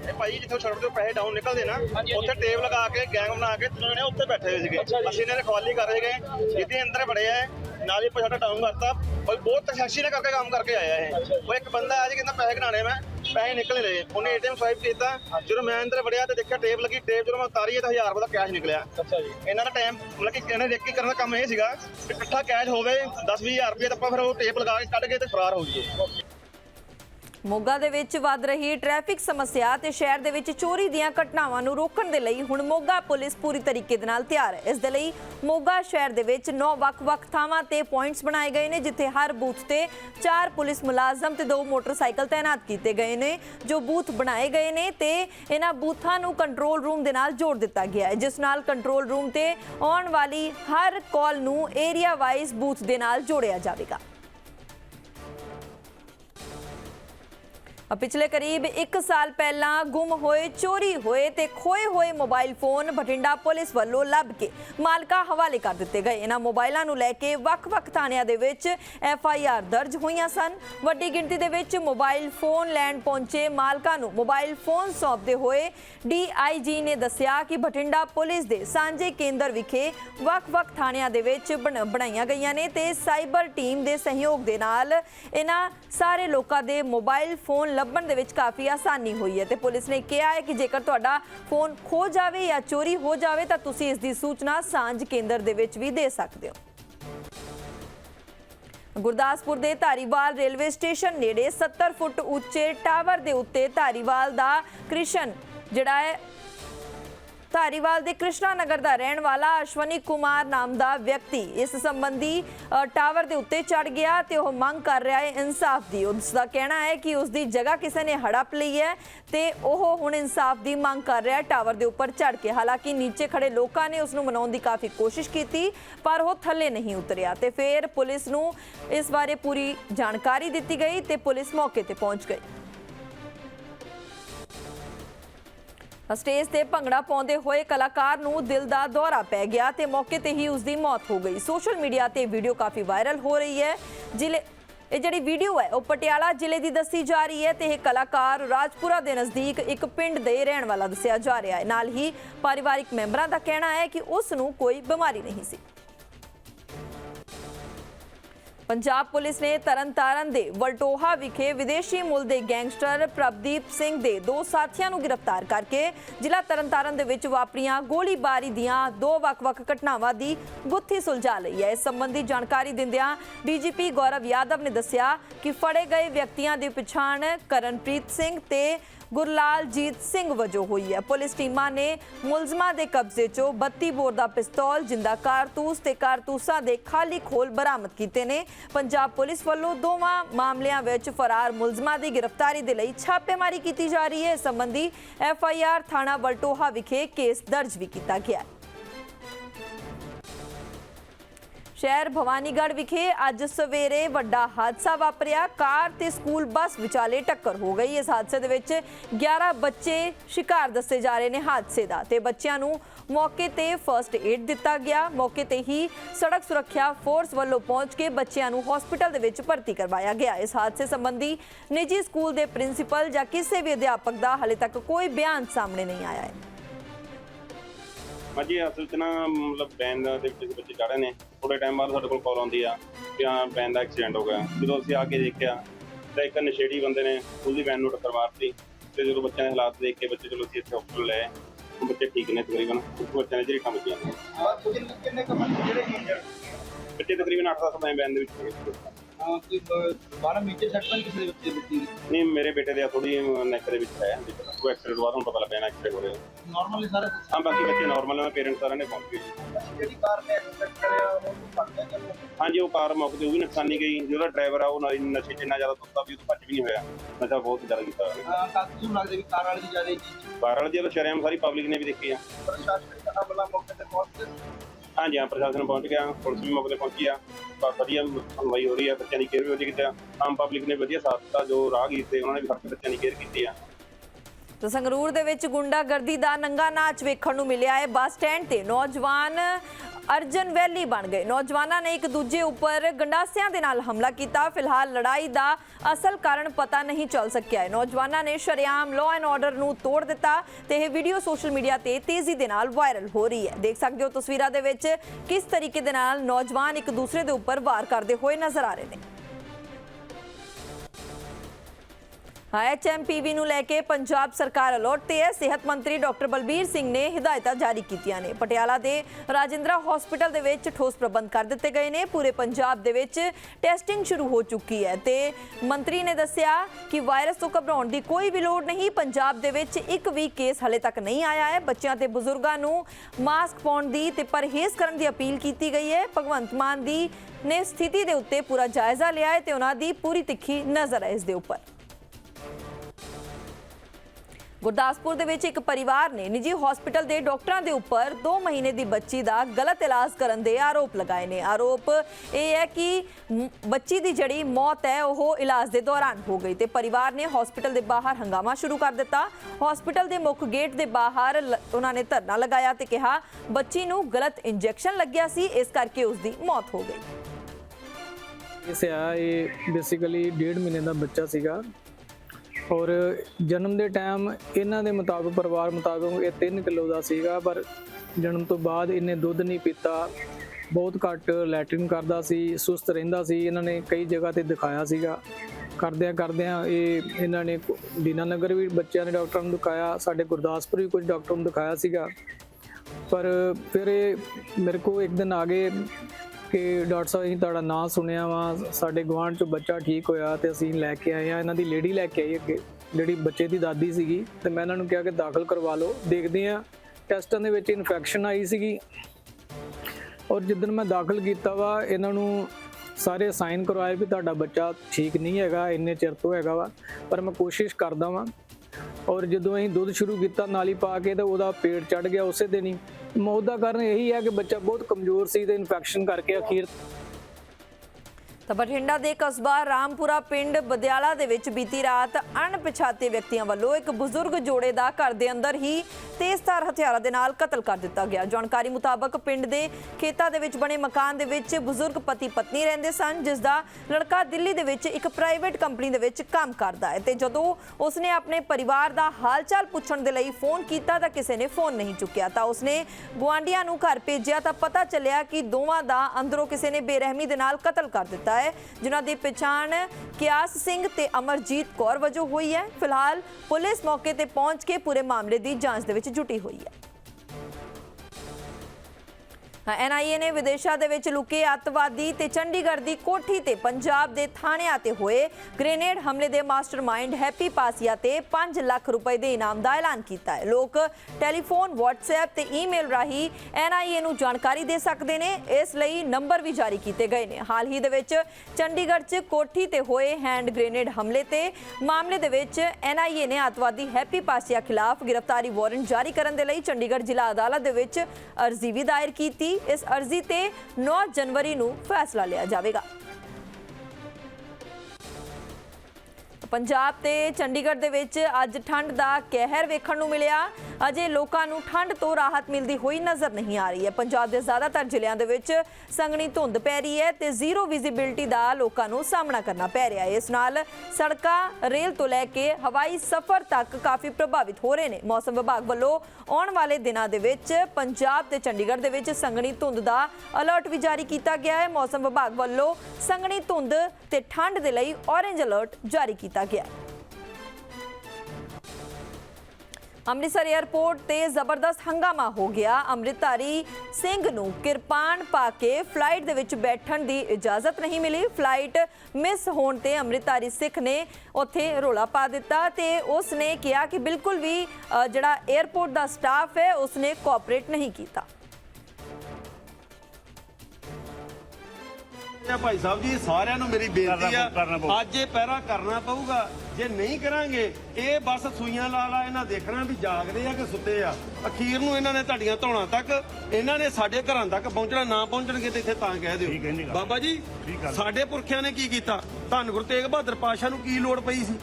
ਇਹ ਭਾਈ ਜਿੱਥੋਂ ਸੜਕ ਤੋਂ ਪੈਸੇ ਡਾਊਨ ਨਿਕਲਦੇ ਨਾ ਉੱਥੇ ਟੇਬ ਲਗਾ ਕੇ ਗੈਂਗ ਬਣਾ ਕੇ ਤਿੰਨ ਜਣੇ ਉੱਤੇ ਬੈਠੇ ਹੋਏ ਸੀਗੇ। ਅਸੀਂ ਇਹਨਾਂ ਨੇ ਖਵਾਲੀ ਕਰ ਰਹੇ ਗਏ। ਜਿੱਦੇ ਅੰਦਰ ਬੜੇ ਆ ਨਾਲ ਹੀ ਸਾਡਾ ਡਾਊਨ ਕਰਤਾ। ਉਹ ਬਹੁਤ ਤਸ਼ੱਸ਼ੀ ਨਾਲ ਕਰਕੇ ਕੰਮ ਕਰਕੇ ਆਇਆ ਇਹ। ਉਹ ਇੱਕ ਬੰਦਾ ਆ ਜੀ ਕਹਿੰਦਾ ਪੈਸੇ ਕਢਾਣੇ ਮੈਂ ਪੈਸੇ ਨਿਕਲ ਰਹੇ ਉਹਨੇ ਏਟੀਐਮ ਸਵਾਈਪ ਕੀਤਾ। ਜਦੋਂ ਮੈਂ ਅੰਦਰ ਵੜਿਆ ਤੇ ਦੇਖਿਆ ਟੇਪ ਲੱਗੀ। ਟੇਪ ਜਦੋਂ ਮੈਂ ਉਤਾਰੀ ਤਾਂ 1000 ਰੁਪਏ ਦਾ ਕੈਸ਼ ਨਿਕਲਿਆ। ਅੱਛਾ ਜੀ। ਇਹਨਾਂ ਦਾ ਟਾਈਮ ਮਤਲਬ ਕਿ ਇਹਨੇ ਰੇਕੀ ਕਰਨ ਦਾ ਕੰਮ ਇਹ ਸੀਗਾ ਕਿ ਇਕੱਠਾ ਕੈਸ਼ ਹੋਵੇ 10-20000 ਰੁਪਏ ਤਾਂ ਆਪਾਂ ਫਿਰ ਉਹ ਟੇਪ ਲਗਾ ਕੇ ਕੱਢ ਕੇ ਤੇ ਫਰਾਰ ਹੋ ਜਾਈਏ। ਮੋਗਾ ਦੇ ਵਿੱਚ ਵੱਧ ਰਹੀ ਟ੍ਰੈਫਿਕ ਸਮੱਸਿਆ ਤੇ ਸ਼ਹਿਰ ਦੇ ਵਿੱਚ ਚੋਰੀ ਦੀਆਂ ਘਟਨਾਵਾਂ ਨੂੰ ਰੋਕਣ ਦੇ ਲਈ ਹੁਣ ਮੋਗਾ ਪੁਲਿਸ ਪੂਰੀ ਤਰੀਕੇ ਦੇ ਨਾਲ ਤਿਆਰ ਹੈ। ਇਸ ਦੇ ਲਈ ਮੋਗਾ ਸ਼ਹਿਰ ਦੇ ਵਿੱਚ 9 ਵੱਖ-ਵੱਖ ਥਾਵਾਂ ਤੇ ਪੁਆਇੰਟਸ ਬਣਾਏ ਗਏ ਨੇ, ਜਿੱਥੇ ਹਰ ਬੂਥ ਤੇ 4 ਪੁਲਿਸ ਮੁਲਾਜ਼ਮ ਤੇ 2 ਮੋਟਰਸਾਈਕਲ ਤਾਇਨਾਤ ਕੀਤੇ ਗਏ ਨੇ, ਜੋ ਬੂਥ ਬਣਾਏ ਗਏ ਨੇ ਤੇ ਇਹਨਾਂ ਬੂਥਾਂ ਨੂੰ ਕੰਟਰੋਲ ਰੂਮ ਦੇ ਨਾਲ ਜੋੜ ਦਿੱਤਾ ਗਿਆ ਹੈ, ਜਿਸ ਨਾਲ ਕੰਟਰੋਲ ਰੂਮ ਤੇ ਆਉਣ ਵਾਲੀ ਹਰ ਕਾਲ ਨੂੰ ਏਰੀਆ ਵਾਈਜ਼ ਬੂਥ ਦੇ ਨਾਲ ਜੋੜਿਆ ਜਾਵੇਗਾ। ਪਿਛਲੇ ਕਰੀਬ 1 ਸਾਲ ਪਹਿਲਾਂ ਗੁੰਮ ਹੋਏ, ਚੋਰੀ ਹੋਏ ਤੇ ਖੋਏ ਹੋਏ ਮੋਬਾਈਲ ਫੋਨ ਬਠਿੰਡਾ ਪੁਲਿਸ ਵੱਲੋਂ ਲੱਭ ਕੇ ਮਾਲਕਾ ਹਵਾਲੇ ਕਰ ਦਿੱਤੇ ਗਏ। ਇਹਨਾਂ ਮੋਬਾਈਲਾਂ ਨੂੰ ਲੈ ਕੇ ਵੱਖ-ਵੱਖ ਥਾਣਿਆਂ ਦੇ ਵਿੱਚ ਐਫ ਆਈ ਆਰ ਦਰਜ ਹੋਈਆਂ ਸਨ। ਵੱਡੀ ਗਿਣਤੀ ਦੇ ਵਿੱਚ ਮੋਬਾਈਲ ਫੋਨ ਲੈਣ ਪਹੁੰਚੇ ਮਾਲਕਾਂ ਨੂੰ ਮੋਬਾਈਲ ਫੋਨ ਸੌਂਪਦੇ ਹੋਏ ਡੀ ਆਈ ਜੀ ਨੇ ਦੱਸਿਆ ਕਿ ਬਠਿੰਡਾ ਪੁਲਿਸ ਦੇ ਸਾਂਝੇ ਕੇਂਦਰ ਵਿਖੇ ਵੱਖ-ਵੱਖ ਥਾਣਿਆਂ ਦੇ ਵਿੱਚ ਬਣ- ਬਣਾਈਆਂ ਗਈਆਂ ਨੇ ਤੇ ਸਾਈਬਰ ਟੀਮ ਦੇ ਸਹਿਯੋਗ ਦੇ ਨਾਲ ਇਹਨਾਂ ਸਾਰੇ ਲੋਕਾਂ ਦੇ ਮੋਬਾਈਲ ਫੋਨ ਲੱਭਣ ਦੇ ਵਿੱਚ ਕਾਫੀ ਆਸਾਨੀ ਹੋਈ ਹੈ ਤੇ ਪੁਲਿਸ ਨੇ ਕਿਹਾ ਹੈ ਕਿ ਜੇਕਰ ਤੁਹਾਡਾ ਫੋਨ ਖੋ ਜਾਵੇ ਜਾਂ ਚੋਰੀ ਹੋ ਜਾਵੇ ਤਾਂ ਤੁਸੀਂ ਇਸ ਦੀ ਸੂਚਨਾ ਸਾਂਝ ਕੇਂਦਰ ਦੇ ਵਿੱਚ ਵੀ ਦੇ ਸਕਦੇ ਹੋ। ਗੁਰਦਾਸਪੁਰ ਦੇ ਧਾਰੀਵਾਲ ਰੇਲਵੇ ਸਟੇਸ਼ਨ ਨੇੜੇ 70 ਫੁੱਟ ਉੱਚੇ ਟਾਵਰ ਦੇ ਉੱਤੇ ਧਾਰੀਵਾਲ ਦਾ ਕ੍ਰਿਸ਼ਨ, ਜਿਹੜਾ ਹੈ ਧਾਰੀਵਾਲ ਦੇ ਕ੍ਰਿਸ਼ਨਾ ਨਗਰ ਦਾ ਰਹਿਣ ਵਾਲਾ ਅਸ਼ਵਨੀ ਕੁਮਾਰ ਨਾਮ ਦਾ ਵਿਅਕਤੀ ਇਸ ਸੰਬੰਧੀ ਟਾਵਰ ਦੇ ਉੱਤੇ ਚੜ ਗਿਆ ਤੇ ਉਹ ਮੰਗ ਕਰ ਰਿਹਾ ਹੈ ਇਨਸਾਫ ਦੀ। ਉਸ ਦਾ ਕਹਿਣਾ ਹੈ ਕਿ ਉਸ ਦੀ ਜਗ੍ਹਾ ਕਿਸੇ ਨੇ ਹੜਪ ਲਈ ਹੈ ਤੇ ਉਹ ਹੁਣ ਇਨਸਾਫ ਦੀ ਮੰਗ ਕਰ ਰਿਹਾ ਹੈ ਟਾਵਰ ਦੇ ਉੱਪਰ ਚੜ ਕੇ। ਹਾਲਾਂਕਿ ਨੀਚੇ ਖੜੇ ਲੋਕਾਂ ਨੇ ਉਸ ਨੂੰ ਮਨਾਉਣ ਦੀ ਕਾਫੀ ਕੋਸ਼ਿਸ਼ ਕੀਤੀ, ਪਰ ਉਹ ਥੱਲੇ ਨਹੀਂ ਉਤਰਿਆ ਤੇ ਫਿਰ ਪੁਲਿਸ ਨੂੰ ਇਸ ਬਾਰੇ ਪੂਰੀ ਜਾਣਕਾਰੀ ਦਿੱਤੀ ਗਈ ਤੇ ਪੁਲਿਸ ਮੌਕੇ ਤੇ ਪਹੁੰਚ ਗਈ। ਸਟੇਜ ਤੇ ਭੰਗੜਾ ਪਾਉਂਦੇ ਹੋਏ ਕਲਾਕਾਰ ਨੂੰ ਦਿਲ ਦਾ ਦੌਰਾ ਪੈ ਗਿਆ ਤੇ ਮੌਕੇ ਤੇ ਹੀ ਉਸ ਦੀ ਮੌਤ ਹੋ ਗਈ। ਸੋਸ਼ਲ ਮੀਡੀਆ ਤੇ ਵੀਡੀਓ ਕਾਫੀ ਵਾਇਰਲ ਹੋ ਰਹੀ ਹੈ। ਜ਼ਿਲ੍ਹੇ ਇਹ ਜਿਹੜੀ ਵੀਡੀਓ ਹੈ, ਉਹ ਪਟਿਆਲਾ ਜ਼ਿਲ੍ਹੇ ਦੀ ਦੱਸੀ ਜਾ ਰਹੀ ਹੈ ਤੇ ਇਹ ਕਲਾਕਾਰ ਰਾਜਪੁਰਾ ਦੇ ਨਜ਼ਦੀਕ ਇੱਕ ਪਿੰਡ ਦੇ ਰਹਿਣ ਵਾਲਾ ਦੱਸਿਆ ਜਾ ਰਿਹਾ ਹੈ। ਨਾਲ ਹੀ ਪਰਿਵਾਰਿਕ ਮੈਂਬਰਾਂ ਦਾ ਕਹਿਣਾ ਹੈ ਕਿ ਉਸ ਨੂੰ ਕੋਈ ਬਿਮਾਰੀ ਨਹੀਂ ਸੀ। ਪੰਜਾਬ ਪੁਲਿਸ ਨੇ ਤਰਨਤਾਰਨ ਦੇ ਵਲਟੋਹਾ ਵਿਖੇ ਵਿਦੇਸ਼ੀ ਮੁੱਲ ਦੇ ਗੈਂਗਸਟਰ ਪ੍ਰਭਦੀਪ ਸਿੰਘ ਦੇ ਦੋ ਸਾਥੀਆਂ ਨੂੰ ਗ੍ਰਿਫਤਾਰ ਕਰਕੇ ਜ਼ਿਲ੍ਹਾ ਤਰਨਤਾਰਨ ਦੇ ਵਿੱਚ ਵਾਪਰੀਆਂ ਗੋਲੀਬਾਰੀ ਦੀਆਂ ਦੋ ਵੱਖ-ਵੱਖ ਘਟਨਾਵਾਂ ਦੀ ਗੁੱਥੀ ਸੁਲਝਾ ਲਈ ਹੈ। ਇਸ ਸੰਬੰਧੀ ਜਾਣਕਾਰੀ ਦਿੰਦਿਆਂ ਡੀਜੀਪੀ ਗੌਰਵ ਯਾਦਵ ਨੇ ਦੱਸਿਆ ਕਿ ਫੜੇ ਗਏ ਵਿਅਕਤੀਆਂ ਦੀ ਪਛਾਣ ਕਰਨਪ੍ਰੀਤ ਸਿੰਘ ਤੇ ਗੁਰਲਾਲਜੀਤ ਸਿੰਘ ਵਜੋਂ ਹੋਈ ਹੈ। ਪੁਲਿਸ ਟੀਮਾਂ ਨੇ ਮੁਲਜ਼ਮਾਂ ਦੇ ਕਬਜ਼ੇ 'ਚੋਂ 32 ਬੋਰ ਦਾ ਪਿਸਤੌਲ, ਜਿੰਦਾ ਕਾਰਤੂਸ ਤੇ ਕਾਰਤੂਸਾਂ ਦੇ ਖਾਲੀ ਖੋਲ ਬਰਾਮਦ ਕੀਤੇ ਨੇ। ਪੰਜਾਬ ਪੁਲਿਸ ਵੱਲੋਂ ਦੋਵਾਂ ਮਾਮਲਿਆਂ ਵਿੱਚ ਫਰਾਰ ਮੁਲਜ਼ਮਾਂ ਦੀ ਗ੍ਰਿਫਤਾਰੀ ਦੇ ਲਈ ਛਾਪੇਮਾਰੀ ਕੀਤੀ ਜਾ ਰਹੀ ਹੈ। ਇਸ ਸੰਬੰਧੀ ਐਫ ਆਈ ਆਰ ਥਾਣਾ ਵਲਟੋਹਾ ਵਿਖੇ ਕੇਸ ਦਰਜ ਵੀ ਕੀਤਾ ਗਿਆ ਹੈ। ਸ਼ਹਿਰ ਭਵਾਨੀਗੜ੍ਹ ਵਿਖੇ ਅੱਜ ਸਵੇਰੇ ਵੱਡਾ ਹਾਦਸਾ ਵਾਪਰਿਆ। ਕਾਰ ਤੇ ਸਕੂਲ ਬੱਸ ਵਿਚਾਲੇ ਟੱਕਰ ਹੋ ਗਈ। ਇਸ ਹਾਦਸੇ ਦੇ ਵਿੱਚ 11 ਬੱਚੇ ਸ਼ਿਕਾਰ ਦੱਸੇ ਜਾ ਰਹੇ ਨੇ ਹਾਦਸੇ ਦਾ ਤੇ ਬੱਚਿਆਂ ਨੂੰ ਮੌਕੇ ਤੇ ਫਰਸਟ ਏਡ ਦਿੱਤਾ ਗਿਆ। ਮੌਕੇ ਤੇ ਹੀ ਸੜਕ ਸੁਰੱਖਿਆ ਫੋਰਸ ਵੱਲੋਂ ਪਹੁੰਚ ਕੇ ਬੱਚਿਆਂ ਨੂੰ ਹਸਪਤਾਲ ਦੇ ਵਿੱਚ ਭਰਤੀ ਕਰਵਾਇਆ ਗਿਆ। ਇਸ ਹਾਦਸੇ ਸੰਬੰਧੀ ਨਿੱਜੀ ਸਕੂਲ ਦੇ ਪ੍ਰਿੰਸੀਪਲ ਜਾਂ ਕਿਸੇ ਵੀ ਅਧਿਆਪਕ ਦਾ ਹਾਲੇ ਤੱਕ ਕੋਈ ਬਿਆਨ ਸਾਹਮਣੇ ਨਹੀਂ ਆਇਆ ਹੈ। ਹਾਂਜੀ ਅਸਲ 'ਚ ਨਾ ਮਤਲਬ ਵੈਨ ਦੇ ਵਿੱਚ ਬੱਚੇ ਰਹੇ ਨੇ। ਥੋੜੇ ਟਾਈਮ ਬਾਅਦ ਸਾਡੇ ਕੋਲ ਕਾਲ ਆਉਂਦੀ ਆ ਕਿ ਹਾਂ ਵੈਨ ਦਾ ਐਕਸੀਡੈਂਟ ਹੋ ਗਿਆ। ਜਦੋਂ ਅਸੀਂ ਆ ਕੇ ਦੇਖਿਆ ਤਾਂ ਇੱਕ ਨਸ਼ੇੜੀ ਬੰਦੇ ਨੇ ਉਹਦੀ ਵੈਨ ਨੂੰ ਟੱਕਰ ਮਾਰਤੀ। ਤੇ ਜਦੋਂ ਬੱਚਿਆਂ ਦੇ ਹਾਲਾਤ ਦੇਖ ਕੇ ਬੱਚੇ ਚਲੋ ਅਸੀਂ ਇੱਥੇ ਹਸਪਤਾਲ ਲੈ ਆਏ। ਹੁਣ ਬੱਚੇ ਠੀਕ ਨੇ ਤਕਰੀਬਨ। ਕੁਝ ਬੱਚਿਆਂ ਦੇ ਜਿਹੜੀਆਂ ਬੱਚੀਆਂ ਨੇ। ਕਿੰਨੇ ਕੁ ਬੰਦੇ ਜਿਹੜੇ ਇੰਜਰਡ ਬੱਚੇ ਤਕਰੀਬਨ 8-10 ਸਾਲ ਵੈਨ ਦੇ ਵਿੱਚ ਸੀਗੇ। ਕੋਈ 12 ਮੀਟਰ ਸੱਟ ਤਾਂ ਕਿਸੇ ਦੇ ਬੱਚੇ ਬੱਚੀ ਨਹੀਂ ਮੇਰੇ ਬੇਟੇ ਦੇ ਥੋੜੀ ਨੈਕ ਦੇ ਵਿੱਚ ਹੈ ਉਹ ਐਕਸੀਡੈਂਟ ਬਾਅਦ ਹੁਣ ਪਤਾ ਲੱਗਿਆ ਨਾ ਐਕਸੀਡੈਂਟ ਹੋ ਰਿਹਾ ਨਾਰਮਲੀ ਸਾਰੇ ਹਾਂ ਬਾਕੀ ਬੱਚੇ ਨਾਰਮਲ ਨੇ ਪੇਰੈਂਟਸ ਸਾਰਿਆਂ ਨੇ ਪਹੁੰਚ ਗਏ ਜਿਹੜੀ ਕਾਰ ਨੇ ਐਕਸੀਡੈਂਟ ਕਰਿਆ ਉਹਨੂੰ ਫੜਦੇ ਚੱਲੋ ਹਾਂਜੀ ਉਹ ਕਾਰ ਮੌਕੇ ਤੇ ਉਹ ਵੀ ਨੁਕਸਾਨੀ ਗਈ। ਜਿਹੜਾ ਡਰਾਈਵਰ ਆ ਉਹ ਨਾਲ ਨਸ਼ੇ 'ਚ ਇੰਨਾ ਜ਼ਿਆਦਾ ਤੁੱਤਾ ਵੀ ਉਹ ਤੋਂ ਭੱਜ ਵੀ ਨਹੀਂ ਹੋਇਆ। ਨਸ਼ਾ ਬਹੁਤ ਜ਼ਿਆਦਾ ਕੀਤਾ ਹੋਇਆ। ਕਾਕੂ ਨੂੰ ਲੱਗਦਾ ਵੀ ਕਾਰ ਵਾਲੀ ਦੀ ਜ਼ਿਆਦਾ ਜੀ। ਕਾਰ ਵਾਲੇ ਦੀ ਤਾਂ ਸ਼ਰੇਆਮ ਸਾਰੀ ਪਬਲਿਕ ਨੇ ਵੀ ਦੇਖੀ ਆ। ਪ੍ਰਸ਼ਾਸਨਿਕ ਅਮਲਾ ਮੌਕੇ ਤੇ ਪਹੁੰਚ ਕੇ ਹਾਂਜੀ ਹਾਂ ਪ੍ਰਸ਼ਾਸਨ ਪਹੁੰਚ ਗਿਆ ਪੁਲਿਸ ਵੀ ਮੌਕੇ ਤੇ ਪਹੁੰਚੀ ਆ। ਪਰ ਵਧੀਆ ਸੁਣਵਾਈ ਹੋ ਰਹੀ ਆ ਬੱਚਿਆਂ ਦੀ ਕੇਅਰ ਵੀ ਵਧੀਆ ਕੀਤੀ ਆ। ਆਮ ਪਬਲਿਕ ਨੇ ਵਧੀਆ ਸਾਥ ਦਿੱਤਾ ਜੋ ਰਾਹਗੀਰ ਤੇ ਉਹਨਾਂ ਨੇ ਵੀ ਹੱਥ ਬੱਚਿਆਂ ਦੀ ਕੇਅਰ ਕੀਤੀ ਆ। ਤਾਂ ਸੰਗਰੂਰ ਦੇ ਵਿੱਚ ਗੁੰਡਾਗਰਦੀ ਦਾ ਨੰਗਾ ਨਾਚ ਵੇਖਣ ਨੂੰ ਮਿਲਿਆ ਹੈ। ਬੱਸ ਸਟੈਂਡ ਤੇ ਨੌਜਵਾਨ ਅਰਜਨ ਵੈਲੀ ਬਣ ਗਏ। ਨੌਜਵਾਨਾਂ ਨੇ ਇੱਕ ਦੂਜੇ ਉੱਪਰ ਗੰਡਾਸਿਆਂ ਦੇ ਨਾਲ ਹਮਲਾ ਕੀਤਾ। ਫਿਲਹਾਲ ਲੜਾਈ ਦਾ ਅਸਲ ਕਾਰਨ ਪਤਾ ਨਹੀਂ ਚੱਲ ਸਕਿਆ ਹੈ। ਨੌਜਵਾਨਾਂ ਨੇ ਸ਼ਰੇਆਮ ਲਾਅ ਐਂਡ ਆਰਡਰ ਨੂੰ ਤੋੜ ਦਿੱਤਾ ਤੇ ਇਹ ਵੀਡੀਓ ਸੋਸ਼ਲ ਮੀਡੀਆ ਤੇ ਤੇਜ਼ੀ ਦੇ ਨਾਲ ਵਾਇਰਲ ਹੋ ਰਹੀ ਹੈ। ਦੇਖ ਸਕਦੇ ਹੋ ਤਸਵੀਰਾਂ ਦੇ ਵਿੱਚ ਕਿਸ ਤਰੀਕੇ ਦੇ ਨਾਲ ਨੌਜਵਾਨ ਇੱਕ ਦੂਸਰੇ ਦੇ ਉੱਪਰ ਵਾਰ ਕਰਦੇ ਹੋਏ ਨਜ਼ਰ ਆ ਰਹੇ ਨੇ। ਐਚਐਮਪੀਵੀ ਨੂੰ ਲੈ ਕੇ ਪੰਜਾਬ ਸਰਕਾਰ ਅਲਰਟ ਤੇ ਹੈ। ਸਿਹਤ ਮੰਤਰੀ ਡਾਕਟਰ ਬਲਬੀਰ ਸਿੰਘ ਨੇ ਹਦਾਇਤਾਂ ਜਾਰੀ ਕੀਤੀਆਂ ਨੇ। ਪਟਿਆਲਾ ਦੇ ਰਾਜਿੰਦਰਾ ਹਸਪੀਟਲ ਦੇ ਵਿੱਚ ਠੋਸ ਪ੍ਰਬੰਧ ਕਰ ਦਿੱਤੇ ਗਏ ਨੇ। ਪੂਰੇ ਪੰਜਾਬ ਦੇ ਵਿੱਚ ਟੈਸਟਿੰਗ ਸ਼ੁਰੂ ਹੋ ਚੁੱਕੀ ਹੈ ਤੇ ਮੰਤਰੀ ਨੇ ਦੱਸਿਆ ਕਿ ਵਾਇਰਸ ਤੋਂ ਘਬਰਾਉਣ ਦੀ ਕੋਈ ਵੀ ਲੋੜ ਨਹੀਂ। ਪੰਜਾਬ ਦੇ ਵਿੱਚ ਇੱਕ ਵੀ ਕੇਸ ਹਲੇ ਤੱਕ ਨਹੀਂ ਆਇਆ ਹੈ। ਬੱਚਿਆਂ ਤੇ ਬਜ਼ੁਰਗਾਂ ਨੂੰ ਮਾਸਕ ਪਾਉਣ ਦੀ ਤੇ ਪਰਹੇਜ਼ ਕਰਨ ਦੀ ਅਪੀਲ ਕੀਤੀ ਗਈ ਹੈ। ਭਗਵੰਤ ਮਾਨ ਦੀ ਨੇ ਸਥਿਤੀ ਦੇ ਉੱਤੇ ਪੂਰਾ ਜਾਇਜ਼ਾ ਲਿਆ ਹੈ ਤੇ ਉਹਨਾਂ ਦੀ ਪੂਰੀ ਤਿੱਖੀ ਨਜ਼ਰ ਹੈ ਇਸ ਦੇ ਉੱਪਰ। ਗੁਰਦਾਸਪੁਰ ਦੇ ਵਿੱਚ ਇੱਕ ਪਰਿਵਾਰ ਨੇ ਨਿੱਜੀ ਹਸਪੀਟਲ ਦੇ ਡਾਕਟਰਾਂ ਦੇ ਉੱਪਰ 2 ਮਹੀਨੇ ਦੀ ਬੱਚੀ ਦਾ ਗਲਤ ਇਲਾਜ ਕਰਨ ਦੇ ਆਰੋਪ ਲਗਾਏ ਨੇ। ਆਰੋਪ ਇਹ ਹੈ ਕਿ ਬੱਚੀ ਦੀ ਜਿਹੜੀ ਮੌਤ ਹੈ, ਉਹ ਇਲਾਜ ਦੇ ਦੌਰਾਨ ਹੋ ਗਈ ਤੇ ਪਰਿਵਾਰ ਨੇ ਹਸਪੀਟਲ ਦੇ ਬਾਹਰ ਹੰਗਾਮਾ ਸ਼ੁਰੂ ਕਰ ਦਿੱਤਾ। ਹਸਪੀਟਲ ਦੇ ਮੁੱਖ ਗੇਟ ਦੇ ਬਾਹਰ ਉਹਨਾਂ ਨੇ ਧਰਨਾ ਲਗਾਇਆ ਤੇ ਕਿਹਾ, ਬੱਚੀ ਨੂੰ ਗਲਤ ਇੰਜੈਕਸ਼ਨ ਲੱਗਿਆ ਸੀ, ਇਸ ਕਰਕੇ ਉਸ ਦੀ ਮੌਤ ਹੋ ਗਈ। ਇਸ ਆ, ਇਹ ਬੇਸਿਕਲੀ ਡੇਢ ਮਹੀਨੇ ਦਾ ਬੱਚਾ ਸੀਗਾ। ਔਰ ਜਨਮ ਦੇ ਟਾਈਮ ਇਹਨਾਂ ਦੇ ਮੁਤਾਬਕ, ਪਰਿਵਾਰ ਮੁਤਾਬਕ ਇਹ 3 ਕਿਲੋ ਦਾ ਸੀਗਾ, ਪਰ ਜਨਮ ਤੋਂ ਬਾਅਦ ਇਹਨੇ ਦੁੱਧ ਨਹੀਂ ਪੀਤਾ। ਬਹੁਤ ਘੱਟ ਲੈਟਰਿਨ ਕਰਦਾ ਸੀ, ਸੁਸਤ ਰਹਿੰਦਾ ਸੀ। ਇਹਨਾਂ ਨੇ ਕਈ ਜਗ੍ਹਾ ਤੇ ਦਿਖਾਇਆ ਸੀਗਾ। ਕਰਦਿਆਂ ਕਰਦਿਆਂ ਇਹ ਇਹਨਾਂ ਨੇ ਕੋ- ਦੀਨਾਨਗਰ ਵੀ ਬੱਚਿਆਂ ਦੇ ਡਾਕਟਰਾਂ ਨੂੰ ਦਿਖਾਇਆ, ਸਾਡੇ ਗੁਰਦਾਸਪੁਰ ਵੀ ਕੁਝ ਡਾਕਟਰਾਂ ਨੂੰ ਦਿਖਾਇਆ ਸੀਗਾ। ਪਰ ਫਿਰ ਇਹ ਮੇਰੇ ਕੋਲ ਇੱਕ ਦਿਨ ਆ ਗਏ ਕਿ ਡਾਕਟਰ ਸਾਹਿਬ, ਅਸੀਂ ਤੁਹਾਡਾ ਨਾਂ ਸੁਣਿਆ ਵਾ। ਸਾਡੇ ਗੁਆਂਢ ਚੋਂ ਬੱਚਾ ਠੀਕ ਹੋਇਆ ਤੇ ਅਸੀਂ ਲੈ ਕੇ ਆਏ ਆ ਇਹਨਾਂ ਦੀ ਲੇਡੀ ਲੈ ਕੇ ਆਈ ਅੱਗੇ, ਜਿਹੜੀ ਬੱਚੇ ਦੀ ਦਾਦੀ ਸੀਗੀ। ਤੇ ਮੈਂ ਇਹਨਾਂ ਨੂੰ ਕਿਹਾ ਕਿ ਦਾਖਲ ਕਰਵਾ ਲਓ। ਦੇਖਦੇ ਆ ਟੈਸਟਾਂ ਦੇ ਵਿੱਚ ਇਨਫੈਕਸ਼ਨ ਆਈ ਸੀਗੀ। ਔਰ ਜਿੱਦਣ ਮੈਂ ਦਾਖਲ ਕੀਤਾ ਵਾ, ਇਹਨਾਂ ਨੂੰ ਸਾਰੇ ਸਾਈਨ ਕਰਵਾਏ ਵੀ ਤੁਹਾਡਾ ਬੱਚਾ ਠੀਕ ਨਹੀਂ ਹੈਗਾ, ਇੰਨੇ ਚਿਰ ਤੋਂ ਹੈਗਾ ਵਾ। ਪਰ ਮੈਂ ਕੋਸ਼ਿਸ਼ ਕਰਦਾ ਵਾਂ। ਔਰ ਜਦੋਂ ਅਸੀਂ ਦੁੱਧ ਸ਼ੁਰੂ ਕੀਤਾ, ਨਾਲੀ ਪਾ ਕੇ ਤਾਂ ਉਹਦਾ ਪੇਟ ਚੜ ਗਿਆ ਉਸੇ ਦਿਨ। ਹੀ ਮੌਤ ਦਾ ਕਾਰਨ ਇਹੀ ਹੈ ਕਿ ਬੱਚਾ ਬਹੁਤ ਕਮਜ਼ੋਰ ਸੀ ਤੇ ਇਨਫੈਕਸ਼ਨ ਕਰਕੇ ਅਖੀਰ ਤਾਂ ਬਠਿੰਡਾ ਦੇ ਕਸਬਾ ਰਾਮਪੁਰਾ ਪਿੰਡ ਬਦਿਆਲਾ ਦੇ ਵਿੱਚ ਬੀਤੀ ਰਾਤ ਅਣਪਛਾਤੇ ਵਿਅਕਤੀਆਂ ਵੱਲੋਂ ਇੱਕ ਬਜ਼ੁਰਗ ਜੋੜੇ ਦਾ ਘਰ ਦੇ ਅੰਦਰ ਹੀ ਤੇਜ਼ਧਾਰ ਹਥਿਆਰਾਂ ਦੇ ਨਾਲ ਕਤਲ ਕਰ ਦਿੱਤਾ ਗਿਆ। ਜਾਣਕਾਰੀ ਮੁਤਾਬਕ ਪਿੰਡ ਦੇ ਖੇਤਾਂ ਦੇ ਵਿੱਚ ਬਣੇ ਮਕਾਨ ਦੇ ਵਿੱਚ ਬਜ਼ੁਰਗ ਪਤੀ ਪਤਨੀ ਰਹਿੰਦੇ ਸਨ, ਜਿਸ ਦਾ ਲੜਕਾ ਦਿੱਲੀ ਦੇ ਵਿੱਚ ਇੱਕ ਪ੍ਰਾਈਵੇਟ ਕੰਪਨੀ ਦੇ ਵਿੱਚ ਕੰਮ ਕਰਦਾ ਹੈ। ਤੇ ਜਦੋਂ ਉਸਨੇ ਆਪਣੇ ਪਰਿਵਾਰ ਦਾ ਹਾਲਚਾਲ ਪੁੱਛਣ ਦੇ ਲਈ ਫੋਨ ਕੀਤਾ ਤਾਂ ਕਿਸੇ ਨੇ ਫੋਨ ਨਹੀਂ ਚੁੱਕਿਆ। ਤਾਂ ਉਸਨੇ ਗੁਆਂਢੀਆਂ ਨੂੰ ਘਰ ਭੇਜਿਆ ਤਾਂ ਪਤਾ ਚੱਲਿਆ ਕਿ ਦੋਵਾਂ ਦਾ ਅੰਦਰੋਂ ਕਿਸੇ ਨੇ ਬੇਰਹਿਮੀ ਦੇ ਨਾਲ ਕਤਲ ਕਰ ਦਿੱਤਾ ਹੈ, ਜਿਨ੍ਹਾਂ ਦੀ ਪਛਾਣ ਕਿਆਸ ਸਿੰਘ ਤੇ ਅਮਰਜੀਤ ਕੌਰ ਵਜੋਂ ਹੋਈ ਹੈ। ਫਿਲਹਾਲ ਪੁਲਿਸ ਮੌਕੇ ਤੇ ਪਹੁੰਚ ਕੇ ਪੂਰੇ ਮਾਮਲੇ ਦੀ ਜਾਂਚ ਦੇ ਵਿੱਚ ਜੁਟੀ ਹੋਈ ਹੈ। ਐਨਆਈਏ ਨੇ ਵਿਦੇਸ਼ਾਂ ਦੇ ਵਿੱਚ ਲੁਕੇ ਅੱਤਵਾਦੀ ਤੇ ਚੰਡੀਗੜ੍ਹ ਦੀ ਕੋਠੀ ਤੇ ਪੰਜਾਬ ਦੇ ਥਾਣਿਆਂ ਤੇ ਹੋਏ ਗ੍ਰੇਨੇਡ ਹਮਲੇ ਦੇ ਮਾਸਟਰਮਾਈਂਡ ਹੈਪੀ ਪਾਸੀਆ ਤੇ 5 ਲੱਖ ਰੁਪਏ ਦੇ ਇਨਾਮ ਦਾ ਐਲਾਨ ਕੀਤਾ ਹੈ। ਲੋਕ ਟੈਲੀਫੋਨ, WhatsApp ਤੇ ਈਮੇਲ ਰਾਹੀਂ ਐਨਆਈਏ ਨੂੰ ਜਾਣਕਾਰੀ ਦੇ ਸਕਦੇ ਨੇ। ਇਸ ਲਈ ਨੰਬਰ ਵੀ ਜਾਰੀ ਕੀਤੇ ਗਏ ਨੇ। ਹਾਲ ਹੀ ਦੇ ਵਿੱਚ ਚੰਡੀਗੜ੍ਹ 'ਚ ਕੋਠੀ ਤੇ ਹੋਏ ਹੈਂਡ ਗ੍ਰੇਨੇਡ ਹਮਲੇ ਤੇ ਮਾਮਲੇ ਦੇ ਵਿੱਚ ਐਨਆਈਏ ਨੇ ਅੱਤਵਾਦੀ ਹੈਪੀ ਪਾਸੀਆ ਖਿਲਾਫ ਗ੍ਰਿਫਤਾਰੀ ਵਾਰੰਟ ਜਾਰੀ ਕਰਨ ਦੇ ਲਈ ਚੰਡੀਗੜ੍ਹ ਜ਼ਿਲ੍ਹਾ ਅਦਾਲਤ ਦੇ ਵਿੱਚ ਅਰਜ਼ੀ ਵੀ ਦਾਇਰ ਕੀਤੀ। ਇਸ ਅਰਜ਼ੀ ਤੇ 9 ਜਨਵਰੀ ਨੂੰ ਫੈਸਲਾ ਲਿਆ ਜਾਵੇਗਾ। ਪੰਜਾਬ ਤੇ ਚੰਡੀਗੜ੍ਹ ਦੇ ਵਿੱਚ ਅੱਜ ਠੰਡ ਦਾ ਕਹਿਰ ਵੇਖਣ ਨੂੰ ਮਿਲਿਆ। ਅਜੇ ਲੋਕਾਂ ਨੂੰ ਠੰਡ ਤੋਂ ਰਾਹਤ ਮਿਲਦੀ ਹੋਈ ਨਜ਼ਰ ਨਹੀਂ ਆ ਰਹੀ ਹੈ। ਪੰਜਾਬ ਦੇ ਜ਼ਿਆਦਾਤਰ ਜ਼ਿਲ੍ਹਿਆਂ ਦੇ ਵਿੱਚ ਸੰਘਣੀ ਧੁੰਦ ਪੈ ਰਹੀ ਹੈ ਤੇ ਜ਼ੀਰੋ ਵਿਜ਼ਿਬਿਲਟੀ ਦਾ ਲੋਕਾਂ ਨੂੰ ਸਾਹਮਣਾ ਕਰਨਾ ਪੈ ਰਿਹਾ ਹੈ। ਇਸ ਨਾਲ ਸੜਕਾਂ, ਰੇਲ ਤੋਂ ਲੈ ਕੇ ਹਵਾਈ ਸਫ਼ਰ ਤੱਕ ਕਾਫੀ ਪ੍ਰਭਾਵਿਤ ਹੋ ਰਹੇ ਨੇ। ਮੌਸਮ ਵਿਭਾਗ ਵੱਲੋਂ ਆਉਣ ਵਾਲੇ ਦਿਨਾਂ ਦੇ ਵਿੱਚ ਪੰਜਾਬ ਤੇ ਚੰਡੀਗੜ੍ਹ ਦੇ ਵਿੱਚ ਸੰਘਣੀ ਧੁੰਦ ਦਾ ਅਲਰਟ ਵੀ ਜਾਰੀ ਕੀਤਾ ਗਿਆ ਹੈ। ਮੌਸਮ ਵਿਭਾਗ ਵੱਲੋਂ ਸੰਘਣੀ ਧੁੰਦ ਤੇ ਠੰਡ ਦੇ ਲਈ ਔਰੇਂਜ ਅਲਰਟ ਜਾਰੀ ਕੀਤਾ ਗਿਆ ਅੰਮ੍ਰਿਤਸਰ 에ਅਰਪੋਰਟ ਤੇ ਜ਼ਬਰਦਸਤ ਹੰਗਾਮਾ ਹੋ ਗਿਆ। ਅੰਮ੍ਰਿਤਧਾਰੀ ਸਿੰਘ ਨੂੰ ਕਿਰਪਾਨ ਪਾ ਕੇ ਫਲਾਈਟ ਦੇ ਵਿੱਚ ਬੈਠਣ ਦੀ ਇਜਾਜ਼ਤ ਨਹੀਂ ਮਿਲੀ। ਫਲਾਈਟ ਮਿਸ ਹੋਣ ਤੇ ਅੰਮ੍ਰਿਤਧਾਰੀ ਸਿੱਖ ਨੇ ਉੱਥੇ ਰੋਲਾ ਪਾ ਦਿੱਤਾ ਤੇ ਉਸ ਨੇ ਕਿਹਾ ਕਿ ਬਿਲਕੁਲ ਵੀ ਜਿਹੜਾ 에ਅਰਪੋਰਟ ਦਾ ਸਟਾਫ ਹੈ ਉਸ ਨੇ ਕੋਆਪਰੇਟ ਨਹੀਂ ਕੀਤਾ। ਆ ਭਾਈ ਸਾਹਿਬ ਜੀ ਸਾਰਿਆਂ ਨੂੰ ਮੇਰੀ ਬੇਨਤੀ ਆ। ਅੱਜ ਇਹ ਪਹਿਰਾ ਕਰਨਾ ਪਊਗਾ। ਜੇ ਨਹੀਂ ਕਰਾਂਗੇ ਇਹ ਬਸ ਸੂਈਆਂ ਲਾ ਲਾ ਇਹਨਾਂ ਦੇਖਣਾ ਵੀ ਜਾਗਦੇ ਆ ਕਿ ਸੁੱਤੇ ਆ। ਅਖੀਰ ਨੂੰ ਇਹਨਾਂ ਨੇ ਤੁਹਾਡੀਆਂ ਧੌਣਾ ਤੱਕ ਇਹਨਾਂ ਨੇ ਸਾਡੇ ਘਰਾਂ ਤੱਕ ਪਹੁੰਚਣਾ ਨਾ ਪਹੁੰਚਣਗੇ ਤੇ ਇੱਥੇ ਤਾਂ ਕਹਿ ਦਿਓ। ਬਾਬਾ ਜੀ। ਸਾਡੇ ਪੁਰਖਿਆਂ ਨੇ ਕੀ ਕੀਤਾ? ਧੰਨ ਗੁਰੂ ਤੇਗ ਬਹਾਦਰ ਪਾਸ਼ਾ ਨੂੰ ਕੀ ਲੋੜ ਪਈ ਸੀ?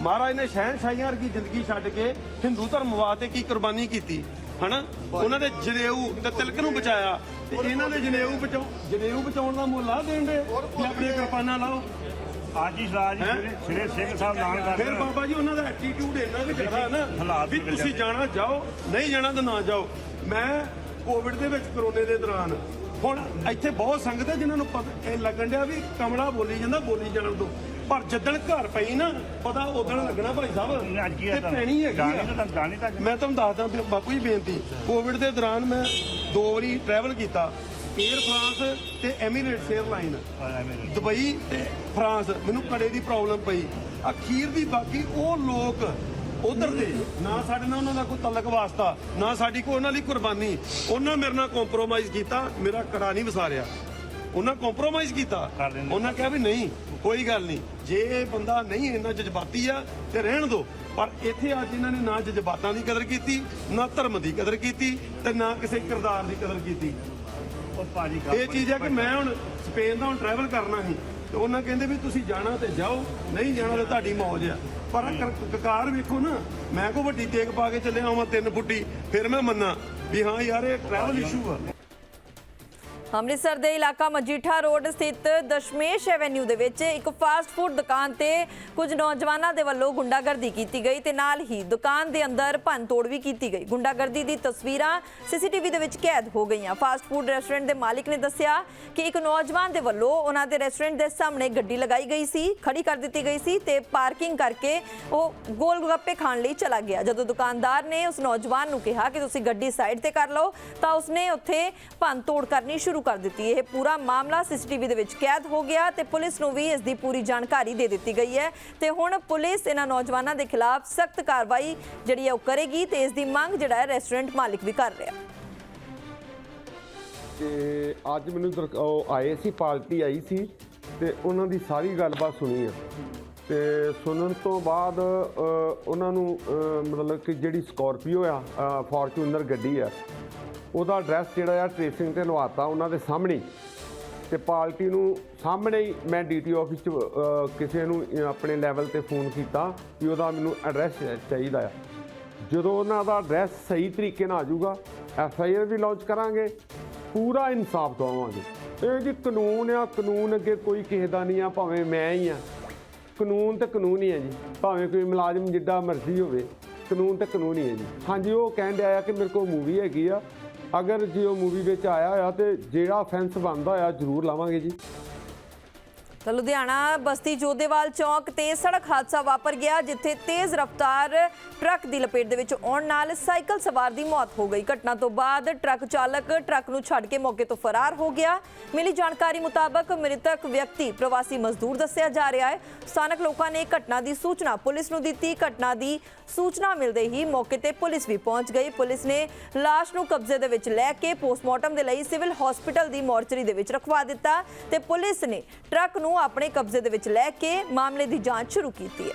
ਮਹਾਰਾਜ ਨੇ ਸ਼ਹਿਨਸ਼ਾਹੀਆਂ ਵਰਗੀ ਜ਼ਿੰਦਗੀ ਛੱਡ ਕੇ ਹਿੰਦੂ ਧਰਮ ਵਾਸਤੇ ਕੀ ਕੁਰਬਾਨੀ ਕੀਤੀ? ਹਨਾ? ਉਹਨਾਂ ਦੇ ਜਨੇਊ ਤੇ ਤਿਲਕ ਨੂੰ ਬਚਾਇਆ। ਤੇ ਇਹਨਾਂ ਨੇ ਜਨੇਊ ਬਚਾਉ ਜਨੇਊ ਬਚਾਉਣ ਦਾ ਮੁੱਲ ਆ ਦੇਣ ਦੇ। ਕਿ ਆਪਣੀਆਂ ਕਿਰਪਾਨਾਂ ਲਾਓ। ਅੱਜ ਹੀ? ਸਰਾਜ? ਸ੍ਰੀ ਸਿੰਘ ਸਾਹਿਬ ਨਾਮ ਕਰਦੇ ਫਿਰ ਬਾਬਾ ਜੀ ਉਹਨਾਂ ਦਾ ਐਟੀਟਿਊਡ ਇੰਨਾ ਵੀ ਜ਼ਿਆਦਾ ਨਾ ਵੀ ਤੁਸੀਂ। ਜਾਣਾ ਜਾਓ ਨਹੀਂ ਜਾਣਾ ਤਾਂ ਨਾ ਜਾਓ। ਮੈਂ ਕੋਵਿਡ ਦੇ ਵਿੱਚ ਕਰੋਨੇ ਦੇ ਦੌਰਾਨ ਹੁਣ ਇੱਥੇ ਬਹੁਤ ਸੰਗਤ ਹੈ ਜਿਨ੍ਹਾਂ ਨੂੰ ਪਤਾ ਇਹ ਲੱਗਣ ਡਿਆ ਵੀ ਕਮਲਾ ਬੋਲੀ ਜਾਂਦਾ ਬੋਲੀ ਜਾਣ ਦੋ ਪਰ ਜਦੋਂ ਘਰ ਪਈ ਨਾ ਪਤਾ ਉਦੋਂ ਲੱਗਣਾ ਭਾਈ ਸਾਹਿਬ। ਅੱਜ ਕੀ ਹੈ ਤੇ ਤੁਹਾਨੂੰ? ਪੈਣੀ ਹੈਗੀ ਆ। ਤਾਂ ਤੁਹਾਨੂੰ ਜਾਣੀ ਤਾਂ ਮੈਂ ਤੁਹਾਨੂੰ ਦੱਸਦਾ ਵੀ ਬਾਪੂ ਜੀ ਬੇਨਤੀ। ਕੋਵਿਡ ਦੇ ਦੌਰਾਨ ਮੈਂ ਦੋ ਵਾਰੀ ਟਰੈਵਲ ਕੀਤਾ। 에ਅਰ ਫਰਾਂਸ ਤੇ ਐਮੀਰੇਟਸ 에ਅਰਲਾਈਨ ਦੁਬਈ ਤੇ ਫਰਾਂਸ ਮੈਨੂੰ ਕੜੇ ਦੀ ਪ੍ਰੋਬਲਮ ਪਈ। ਅਖੀਰ ਦੀ ਬਾਕੀ ਉਹ ਲੋਕ ਉਧਰ ਦੇ ਨਾ ਸਾਡੇ ਨਾਲ ਉਹਨਾਂ ਦਾ ਕੋਈ ਤਲਕ ਵਾਸਤਾ ਨਾ ਸਾਡੀ ਕੋਈ ਉਹਨਾਂ ਲਈ ਕੁਰਬਾਨੀ। ਉਹਨਾਂ ਮੇਰੇ ਨਾਲ ਕੰਪਰੋਮਾਈਜ਼ ਕੀਤਾ ਮੇਰਾ ਕੜਾ ਨਹੀਂ ਵਿਸਾਰਿਆ। ਉਹਨਾਂ ਕੰਪਰੋਮਾਈਜ਼ ਕੀਤਾ। ਉਹਨਾਂ ਕਿਹਾ ਵੀ ਨਹੀਂ ਕੋਈ ਗੱਲ ਨਹੀਂ। ਜੇ ਇਹ ਬੰਦਾ ਨਹੀਂ ਇੰਨਾ ਜਜ਼ਬਾਤੀ ਆ ਤੇ ਰਹਿਣ ਦਿਓ ਪਰ ਇੱਥੇ ਅੱਜ ਇਹਨਾਂ ਨੇ ਨਾ ਜਜ਼ਬਾਤਾਂ ਦੀ ਕਦਰ ਕੀਤੀ ਨਾ ਧਰਮ ਦੀ ਕਦਰ ਕੀਤੀ ਤੇ ਨਾ ਕਿਸੇ ਕਿਰਦਾਰ ਦੀ ਕਦਰ ਕੀਤੀ। ਇਹ ਚੀਜ਼ ਹੈ ਕਿ ਮੈਂ ਹੁਣ ਸਪੇਨ ਦਾ ਹੁਣ ਟਰੈਵਲ ਕਰਨਾ ਸੀ ਤੇ ਉਹਨਾਂ ਕਹਿੰਦੇ ਵੀ ਤੁਸੀਂ ਜਾਣਾ ਤੇ ਜਾਓ ਨਹੀਂ ਜਾਣਾ ਤੇ ਤੁਹਾਡੀ ਮੌਜ ਆ। ਪਰ ਕਕਾਰ ਵੇਖੋ ਨਾ ਮੈਂ ਕੋ ਵੱਡੀ ਤੇਗ ਪਾ ਕੇ ਚੱਲਿਆ ਹਾਂ ਤਿੰਨ ਫੁੱਟੀ ਫਿਰ ਮੈਂ ਮੰਨਾਂ ਵੀ ਹਾਂ ਯਾਰ ਇਹ ਟਰੈਵਲ ਇਸ਼ੂ ਆ। ਅੰਮ੍ਰਿਤਸਰ ਦੇ ਇਲਾਕਾ ਮਜੀਠਾ ਰੋਡ ਸਥਿਤ ਦਸ਼ਮੇਸ਼ ਐਵੇਨਿਊ ਦੇ ਵਿੱਚ ਇੱਕ ਫਾਸਟ ਫੂਡ ਦੁਕਾਨ ਤੇ ਕੁਝ ਨੌਜਵਾਨਾਂ ਦੇ ਵੱਲੋਂ ਗੁੰਡਾਗਰਦੀ ਕੀਤੀ ਗਈ ਤੇ ਨਾਲ ਹੀ ਦੁਕਾਨ ਦੇ ਅੰਦਰ ਭੰਨਤੋੜ ਵੀ ਕੀਤੀ ਗਈ। ਗੁੰਡਾਗਰਦੀ ਦੀ ਤਸਵੀਰਾਂ ਸੀਸੀਟੀਵੀ ਦੇ ਵਿੱਚ ਕੈਦ ਹੋ ਗਈਆਂ। ਫਾਸਟ ਫੂਡ ਰੈਸਟੋਰੈਂਟ ਦੇ ਮਾਲਕ ਨੇ ਦੱਸਿਆ ਕਿ ਇੱਕ ਨੌਜਵਾਨ ਦੇ ਵੱਲੋਂ ਉਹਨਾਂ ਦੇ ਰੈਸਟੋਰੈਂਟ ਦੇ ਸਾਹਮਣੇ ਗੱਡੀ ਲਗਾਈ ਗਈ ਸੀ, ਖੜੀ ਕਰ ਦਿੱਤੀ ਗਈ ਸੀ ਤੇ ਪਾਰਕਿੰਗ ਕਰਕੇ ਉਹ ਗੋਲ ਗੱਪੇ ਖਾਣ ਲਈ ਚਲਾ ਗਿਆ। ਜਦੋਂ ਦੁਕਾਨਦਾਰ ਨੇ ਉਸ ਨੌਜਵਾਨ ਨੂੰ ਕਿਹਾ ਕਿ ਤੁਸੀਂ ਗੱਡੀ ਸਾਈਡ ਤੇ ਕਰ ਲਓ ਤਾਂ ਉਸਨੇ ਉੱਥੇ ਭੰਨਤੋੜ ਕਰਨੀ ਸ਼ੁਰੂ ਕਰ ਦਿੱਤੀ। ਇਹ ਪੂਰਾ ਮਾਮਲਾ ਸੀਸੀਟੀਵੀ ਦੇ ਵਿੱਚ ਕੈਦ ਹੋ ਗਿਆ ਤੇ ਪੁਲਿਸ ਨੂੰ ਵੀ ਇਸ ਦੀ ਪੂਰੀ ਜਾਣਕਾਰੀ ਦੇ ਦਿੱਤੀ ਗਈ ਹੈ। ਤੇ ਹੁਣ ਪੁਲਿਸ ਇਹਨਾਂ ਨੌਜਵਾਨਾਂ ਦੇ ਖਿਲਾਫ ਸਖਤ ਕਾਰਵਾਈ ਜਿਹੜੀ ਹੈ ਉਹ ਕਰੇਗੀ ਤੇ ਇਸ ਦੀ ਮੰਗ ਜਿਹੜਾ ਹੈ ਰੈਸਟੋਰੈਂਟ ਮਾਲਿਕ ਵੀ ਕਰ ਰਿਹਾ। ਤੇ ਅੱਜ ਮੈਨੂੰ ਆਏ ਸੀ, ਪਾਰਟੀ ਆਈ ਸੀ ਤੇ ਉਹਨਾਂ ਦੀ ਸਾਰੀ ਗੱਲਬਾਤ ਸੁਣੀ ਆ। ਤੇ ਸੁਣਨ ਤੋਂ ਬਾਅਦ ਉਹਨਾਂ ਨੂੰ ਮਤਲਬ ਕਿ ਜਿਹੜੀ ਸਕਾਰਪੀਓ ਆ ਫੋਰਚੂਨਰ ਗੱਡੀ ਆ, ਉਹਦਾ ਐਡਰੈਸ ਜਿਹੜਾ ਆ ਟ੍ਰੇਸਿੰਗ ਤੇ ਲਵਾਤਾ ਉਹਨਾਂ ਦੇ ਸਾਹਮਣੇ। ਹੀ। ਤੇ ਪਾਰਟੀ ਨੂੰ ਸਾਹਮਣੇ ਹੀ ਮੈਂ ਡੀਟੀ ਆਫਿਸ ਚ ਕਿਸੇ ਨੂੰ ਆਪਣੇ ਲੈਵਲ ਤੇ ਫੋਨ ਕੀਤਾ ਕਿ ਉਹਦਾ ਮੈਨੂੰ ਐਡਰੈਸ ਚਾਹੀਦਾ ਆ। ਜਦੋਂ ਉਹਨਾਂ ਦਾ ਐਡਰੈਸ ਸਹੀ ਤਰੀਕੇ ਨਾਲ ਆ ਜਾਊਗਾ ਐਫ ਆਈ ਆਰ ਵੀ ਲਾਂਚ ਕਰਾਂਗੇ, ਪੂਰਾ ਇਨਸਾਫ ਦਵਾਵਾਂਗੇ ਇਹ ਜੀ ਕਾਨੂੰਨ ਆ, ਕਾਨੂੰਨ ਅੱਗੇ ਕੋਈ ਕਿਸੇ ਦਾ ਨਹੀਂ ਆ, ਭਾਵੇਂ ਮੈਂ ਹੀ ਆ। ਕਾਨੂੰਨ ਤੇ ਕਾਨੂੰਨ ਹੀ ਹੈ ਜੀ। ਭਾਵੇਂ ਕੋਈ ਮੁਲਾਜ਼ਮ ਜਿੱਡਾ ਮਰਜ਼ੀ ਹੋਵੇ, ਕਾਨੂੰਨ ਤੇ ਕਾਨੂੰਨ ਹੀ ਹੈ ਜੀ। ਹਾਂਜੀ, ਉਹ ਕਹਿਣ ਡਿਆ ਆ ਕਿ ਮੇਰੇ ਕੋਲ ਮੂਵੀ ਹੈਗੀ ਆ। ਅਗਰ ਜੇ ਉਹ ਮੂਵੀ ਵਿੱਚ ਆਇਆ ਹੋਇਆ ਤੇ ਜਿਹੜਾ ਫੈਂਸ ਬਣਦਾ ਹੋਇਆ ਜ਼ਰੂਰ ਲਾਵਾਂਗੇ ਜੀ। ਤਾਂ ਲੁਧਿਆਣਾ ਬਸਤੀ ਜੋਧੇਵਾਲ ਚੌਕ ਤੇ ਸੜਕ ਹਾਦਸਾ ਵਾਪਰ ਗਿਆ, ਜਿੱਥੇ ਤੇਜ਼ ਰਫ਼ਤਾਰ ਟਰੱਕ ਦੀ ਲਪੇਟ ਦੇ ਵਿੱਚ ਆਉਣ ਨਾਲ ਸਾਈਕਲ ਸਵਾਰ ਦੀ ਮੌਤ ਹੋ ਗਈ। ਘਟਨਾ ਤੋਂ ਬਾਅਦ ਟਰੱਕ ਚਾਲਕ ਟਰੱਕ ਨੂੰ ਛੱਡ ਕੇ ਮੌਕੇ ਤੋਂ ਫਰਾਰ ਹੋ ਗਿਆ। ਮਿਲੀ ਜਾਣਕਾਰੀ ਮੁਤਾਬਕ ਮ੍ਰਿਤਕ ਵਿਅਕਤੀ ਪ੍ਰਵਾਸੀ ਮਜ਼ਦੂਰ ਦੱਸਿਆ ਜਾ ਰਿਹਾ ਹੈ। ਸਥਾਨਕ ਲੋਕਾਂ ਨੇ ਘਟਨਾ ਦੀ ਸੂਚਨਾ ਪੁਲਿਸ ਨੂੰ ਦਿੱਤੀ। ਘਟਨਾ ਦੀ ਸੂਚਨਾ ਮਿਲਦੇ ਹੀ ਮੌਕੇ ਤੇ ਪੁਲਿਸ ਵੀ ਪਹੁੰਚ ਗਈ। ਪੁਲਿਸ ਨੇ ਲਾਸ਼ ਨੂੰ ਕਬਜ਼ੇ ਦੇ ਵਿੱਚ ਲੈ ਕੇ ਪੋਸਟਮਾਰਟਮ ਦੇ ਲਈ ਸਿਵਲ ਹਸਪੀਟਲ ਦੀ ਮੋਰਚਰੀ ਦੇ ਵਿੱਚ ਰਖਵਾ ਦਿੱਤਾ ਤੇ ਪੁਲਿਸ ਨੇ ਟਰੱਕ ਨੂੰ ਆਪਣੇ ਕਬਜ਼ੇ ਦੇ ਵਿੱਚ ਲੈ ਕੇ ਮਾਮਲੇ ਦੀ ਜਾਂਚ ਸ਼ੁਰੂ ਕੀਤੀ ਹੈ।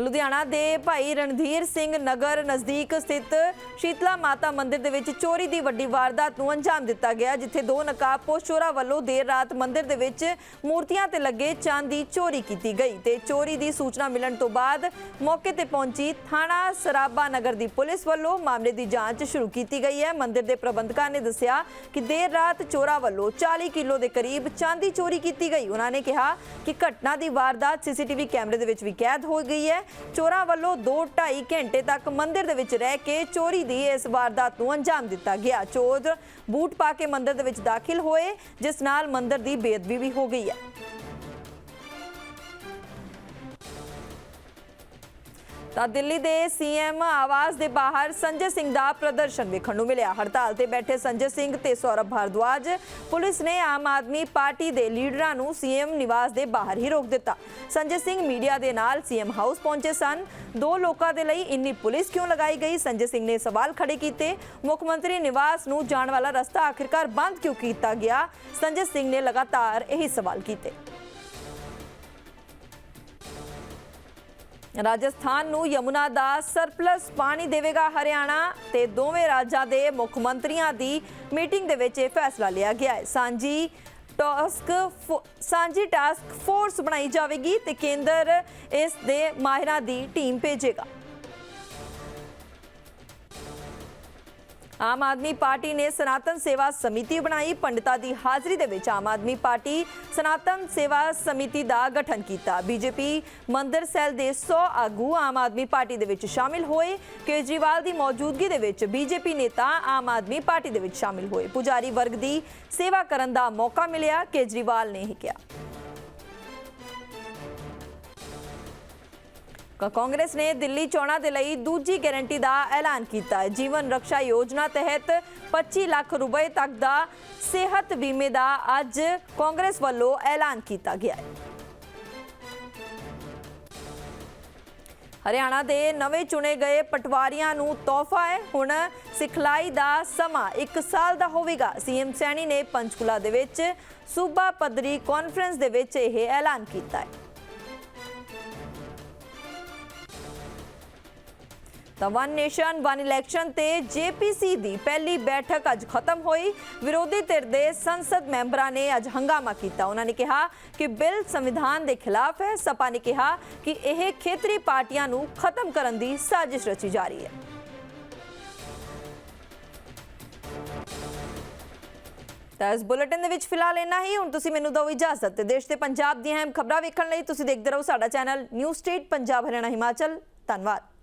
ਲੁਧਿਆਣਾ ਦੇ ਭਾਈ ਰਣਧੀਰ ਸਿੰਘ ਨਗਰ ਨਜ਼ਦੀਕ ਸਥਿਤ ਸ਼ੀਤਲਾ ਮਾਤਾ ਮੰਦਿਰ ਦੇ ਵਿੱਚ ਚੋਰੀ ਦੀ ਵੱਡੀ ਵਾਰਦਾਤ ਨੂੰ ਅੰਜਾਮ ਦਿੱਤਾ ਗਿਆ, ਜਿੱਥੇ ਦੋ ਨਕਾਬਪੋਸ਼ ਚੋਰਾਂ ਵੱਲੋਂ ਦੇਰ ਰਾਤ ਮੰਦਿਰ ਦੇ ਵਿੱਚ ਮੂਰਤੀਆਂ ਤੇ ਲੱਗੇ ਚੰਦ ਦੀ ਚੋਰੀ ਕੀਤੀ ਗਈ ਤੇ ਚੋਰੀ ਦੀ ਸੂਚਨਾ ਮਿਲਣ ਤੋਂ ਬਾਅਦ ਮੌਕੇ ਤੇ ਪਹੁੰਚੀ ਥਾਣਾ ਸਰਾਬਾ ਨਗਰ ਦੀ ਪੁਲਿਸ ਵੱਲੋਂ ਮਾਮਲੇ ਦੀ ਜਾਂਚ ਸ਼ੁਰੂ ਕੀਤੀ ਗਈ ਹੈ। ਮੰਦਿਰ ਦੇ ਪ੍ਰਬੰਧਕਾਂ ਨੇ ਦੱਸਿਆ ਕਿ ਦੇਰ ਰਾਤ ਚੋਰਾਂ ਵੱਲੋਂ 40 ਕਿਲੋ ਦੇ ਕਰੀਬ ਚਾਂਦੀ ਚੋਰੀ ਕੀਤੀ ਗਈ। ਉਹਨਾਂ ਨੇ ਕਿਹਾ ਕਿ ਘਟਨਾ ਦੀ ਵਾਰਦਾਤ ਸੀਸੀਟੀਵੀ ਕੈਮਰੇ ਦੇ ਵਿੱਚ ਵੀ ਕੈਦ ਹੋ ਗਈ ਹੈ। ਚੋਰਾਂ ਵੱਲੋਂ 2.5 ਘੰਟੇ ਤੱਕ ਮੰਦਿਰ ਦੇ ਵਿੱਚ ਰਹਿ ਕੇ ਚੋਰੀ ਦੀ ਇਸ ਵਾਰਦਾਤ ਨੂੰ ਅੰਜਾਮ ਦਿੱਤਾ ਗਿਆ। ਚੋਰ ਬੂਟ ਪਾ ਕੇ ਮੰਦਿਰ ਦੇ ਵਿੱਚ ਦਾਖਲ ਹੋਏ, ਜਿਸ ਨਾਲ ਮੰਦਿਰ ਦੀ ਬੇਅਦਬੀ ਵੀ ਹੋ ਗਈ ਹੈ। ਤਾਂ ਦਿੱਲੀ ਦੇ ਸੀਐਮ ਆਵਾਸ ਦੇ ਬਾਹਰ ਸੰਜੇ ਸਿੰਘ ਦਾ ਪ੍ਰਦਰਸ਼ਨ ਵੇਖਣ ਨੂੰ ਮਿਲਿਆ। ਹੜਤਾਲ ਤੇ ਬੈਠੇ ਸੰਜੇ ਸਿੰਘ ਤੇ ਸੌਰਭ ਭਾਰਦਵਾਜ ਪੁਲਿਸ ਨੇ ਆਮ ਆਦਮੀ ਪਾਰਟੀ ਦੇ ਲੀਡਰਾਂ ਨੂੰ ਸੀਐਮ ਨਿਵਾਸ ਦੇ ਬਾਹਰ ਹੀ ਰੋਕ ਦਿੱਤਾ। ਸੰਜੇ ਸਿੰਘ ਮੀਡੀਆ ਦੇ ਨਾਲ ਸੀਐਮ ਹਾਊਸ ਪਹੁੰਚੇ ਸਨ। ਦੋ ਲੋਕਾਂ ਦੇ ਲਈ ਇੰਨੀ ਪੁਲਿਸ ਕਿਉਂ ਲਗਾਈ ਗਈ? ਸੰਜੇ ਸਿੰਘ ਨੇ ਸਵਾਲ ਖੜੇ ਕੀਤੇ। ਮੁੱਖ ਮੰਤਰੀ ਨਿਵਾਸ ਨੂੰ ਜਾਣ ਵਾਲਾ ਰਸਤਾ ਆਖਿਰਕਾਰ ਬੰਦ ਕਿਉਂ ਕੀਤਾ ਗਿਆ? ਸੰਜੇ ਸਿੰਘ ਨੇ ਲਗਾਤਾਰ ਇਹੀ ਸਵਾਲ ਕੀਤੇ। ਰਾਜਸਥਾਨ ਨੂੰ ਯਮੁਨਾ ਦਾ ਸਰਪਲਸ ਪਾਣੀ ਦੇਵੇਗਾ ਹਰਿਆਣਾ ਤੇ ਦੋਵੇਂ ਰਾਜਾਂ ਦੇ ਮੁੱਖ ਮੰਤਰੀਆਂ ਦੀ ਮੀਟਿੰਗ ਦੇ ਵਿੱਚ ਇਹ ਫੈਸਲਾ ਲਿਆ ਗਿਆ ਹੈ। ਸਾਂਝੀ ਟਾਸਕ ਫੋ- ਸਾਂਝੀ ਟਾਸਕ ਫੋਰਸ ਬਣਾਈ ਜਾਵੇਗੀ ਤੇ ਕੇਂਦਰ ਇਸ ਦੇ ਮਾਹਿਰਾਂ ਦੀ ਟੀਮ ਭੇਜੇਗਾ। ਆਮ ਆਦਮੀ ਪਾਰਟੀ ਨੇ ਸਨਾਤਨ ਸੇਵਾ ਸਮਿਤੀ ਬਣਾਈ। ਪੰਡਿਤਾਂ ਦੀ ਹਾਜ਼ਰੀ ਦੇ ਵਿੱਚ ਆਮ ਆਦਮੀ ਪਾਰਟੀ ਸਨਾਤਨ ਸੇਵਾ ਸਮਿਤੀ ਦਾ ਗਠਨ ਕੀਤਾ। ਬੀਜੇਪੀ ਮੰਦਰ ਸੈੱਲ ਦੇ 100 ਆਗੂ ਆਮ ਆਦਮੀ ਪਾਰਟੀ ਦੇ ਵਿੱਚ ਸ਼ਾਮਿਲ ਹੋਏ। ਕੇਜਰੀਵਾਲ ਦੀ ਮੌਜੂਦਗੀ ਦੇ ਵਿੱਚ ਬੀਜੇਪੀ ਨੇਤਾ ਆਮ ਆਦਮੀ ਪਾਰਟੀ ਦੇ ਵਿੱਚ ਸ਼ਾਮਿਲ ਹੋਏ। ਪੁਜਾਰੀ ਵਰਗ ਦੀ ਸੇਵਾ ਕਰਨ ਦਾ ਮੌਕਾ ਮਿਲਿਆ। ਕੇਜਰੀਵਾਲ ਨੇ ਹੀ ਕਿਹਾ। ਕਾਂਗਰਸ ਨੇ ਦਿੱਲੀ ਚੋਣਾਂ ਦੇ ਲਈ ਦੂਜੀ ਗਾਰੰਟੀ ਦਾ ਐਲਾਨ ਕੀਤਾ। ਹੈ ਜੀਵਨ ਰੱਖਿਆ ਯੋਜਨਾ ਤਹਿਤ 25 ਲੱਖ ਰੁਪਏ ਤੱਕ ਦਾ ਸਿਹਤ ਬੀਮੇ ਦਾ ਅੱਜ ਕਾਂਗਰਸ ਵੱਲੋਂ ਐਲਾਨ ਕੀਤਾ ਗਿਆ ਹੈ। ਹਰਿਆਣਾ ਦੇ ਨਵੇਂ ਚੁਣੇ ਗਏ ਪਟਵਾਰੀਆਂ ਨੂੰ ਤੋਹਫਾ ਹੈ। ਹੁਣ ਸਿਖਲਾਈ ਦਾ ਸਮਾਂ 1 ਸਾਲ ਦਾ ਹੋਵੇਗਾ। ਸੀਐਮ ਸੈਣੀ ਨੇ ਪੰਚਕੁਲਾ ਦੇ ਵਿੱਚ ਸੂਬਾ ਪੱਧਰੀ ਕਾਨਫਰੰਸ ਦੇ ਵਿੱਚ ਇਹ ਐਲਾਨ ਕੀਤਾ ਹੈ। ਤਾਂ ਵਨ ਨੇਸ਼ਨ, ਵਨ ਇਲੈਕਸ਼ਨ ਤੇ ਜੇਪੀਸੀ ਦੀ ਪਹਿਲੀ ਬੈਠਕ ਅੱਜ ਖਤਮ ਹੋਈ। ਵਿਰੋਧੀ ਧਿਰ ਦੇ ਸੰਸਦ ਮੈਂਬਰਾਂ ਨੇ ਅੱਜ ਹੰਗਾਮਾ ਕੀਤਾ। ਉਹਨਾਂ ਨੇ ਕਿਹਾ ਕਿ ਬਿੱਲ ਸੰਵਿਧਾਨ ਦੇ ਖਿਲਾਫ ਹੈ। ਸਪਾ ਨੇ ਕਿਹਾ ਕਿ ਇਹ ਖੇਤਰੀ ਪਾਰਟੀਆਂ ਨੂੰ ਖਤਮ ਕਰਨ ਦੀ ਸਾਜ਼ਿਸ਼ ਰਚੀ ਜਾ ਰਹੀ ਹੈ। ਤਾਂ ਇਸ ਬੁਲੇਟਿਨ ਦੇ ਵਿੱਚ ਫਿਲਹਾਲ ਇੰਨਾ ਹੀ। ਹੁਣ ਤੁਸੀਂ ਮੈਨੂੰ ਦਿਓ ਇਜਾਜ਼ਤ ਤੇ ਦੇਸ਼ ਤੇ ਪੰਜਾਬ ਦੀਆਂ ਅਹਿਮ ਖਬਰਾਂ ਵੇਖਣ ਲਈ। ਤੁਸੀਂ ਦੇਖਦੇ ਰਹੋ ਸਾਡਾ channel new state Punjab, Haryana, Himachal. ਧੰਨਵਾਦ।